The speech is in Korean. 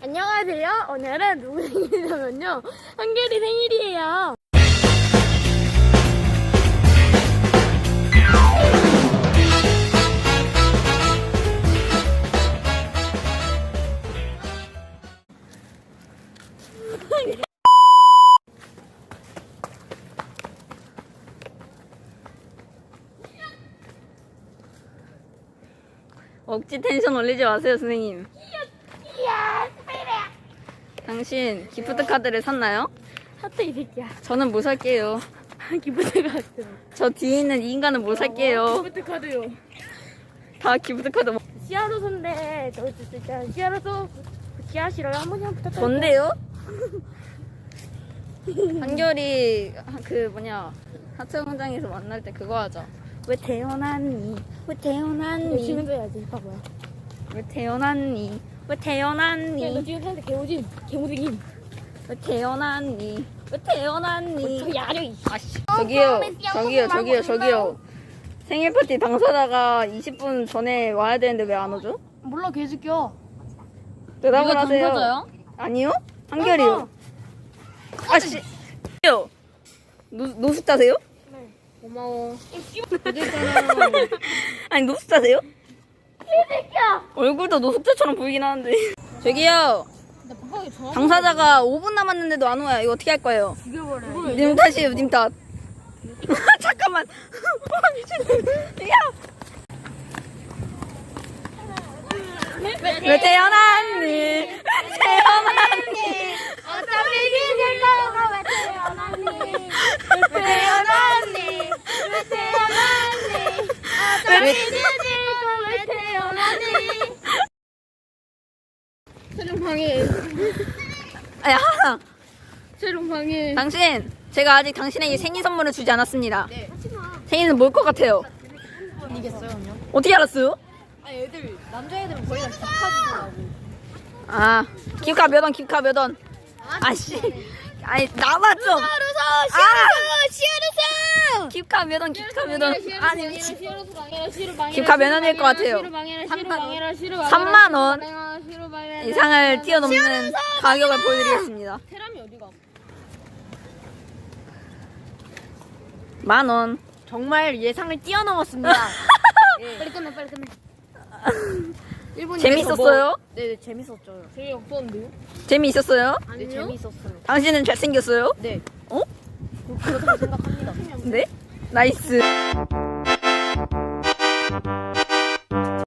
안녕하세요. 오늘은 누구 생일이냐면요. 한결이 생일이에요. 억지 텐션 올리지 마세요, 선생님. 당신 기프트 카드를 샀나요? 하트 이 새끼야. 저는 못 살게요. 기프트 카드. 저 뒤에 있는 이 인간은 못 살게요. 기프트 카드요. 다 기프트 카드 뭐- 시아로소인데 저 진짜 시아로 소 시아 싫어요. 한 번만 부탁드릴게요. 뭔데요? 한결이 그 뭐냐 하트 공장에서 만날 때 그거 하자. 왜 태어났니? 왜 태어났니? 열심히 해야지. 바보야. 왜 태어났니? 왜 태어났니? 지금 사는데 개오진, 개무딩임. 왜 태어났니? 왜 태어났니? 저 야려 이. 아씨. 저기요, 저기요, 저기요, 저기요. 생일 파티 당사자가 20분 전에 와야 되는데 왜 안 오죠? 몰라 개새끼야. 대답을 하세요. 당사자야? 아니요? 한결이요. 아씨. 요. 노, 노숙자세요? 고마워. 아니 노숙자세요? 얼굴도 노숙자처럼 보이긴 하는데. 저기요. 당사자가 5분 남았는데도 안 와요. 이거 어떻게 할 거예요? 죽여버려. 님 탓이에요, 님 탓. 잠깐만. 어, 미친. 야. 왜 태어났니? 왜 태어났니? 어차피 이길 거가 왜 태어났니? 왜 태어났니? 왜 태어났니? 어차피 이길 거왜 태어났니? 촬영 방해. 야, 촬영 방해. 당신, 제가 아직 당신에게 생일 선물을 주지 않았습니다. 생일은 뭘 것 같아요? 이겼어요, 언니. 어떻게 알았어요? 아, 애들 남자애들은 거의 다 기카주더라고. 아, 기카 몇 원, 기카 몇 원. 아씨. 아니, 나만 좀. 기카 몇 원, 기카 몇 원. 아니, 방해라. 기카 몇 원일 것 같아요? 시루 방해라, 시루 방해라, 시루 3만 원. 이상을 뛰어넘는 가격을 보여드리겠습니다. 테람이 어디가? 만 원. 정말 예상을 뛰어넘었습니다. 빨리 끝내, 빨리 끝내. 일본 재밌었어요? 네, 재밌었죠. 재미 없었는데요? 재미있었어요? 네, 재밌었어요. 당신은 잘생겼어요? 네. 어? 그렇다고 생각합니다. 네? 나이스.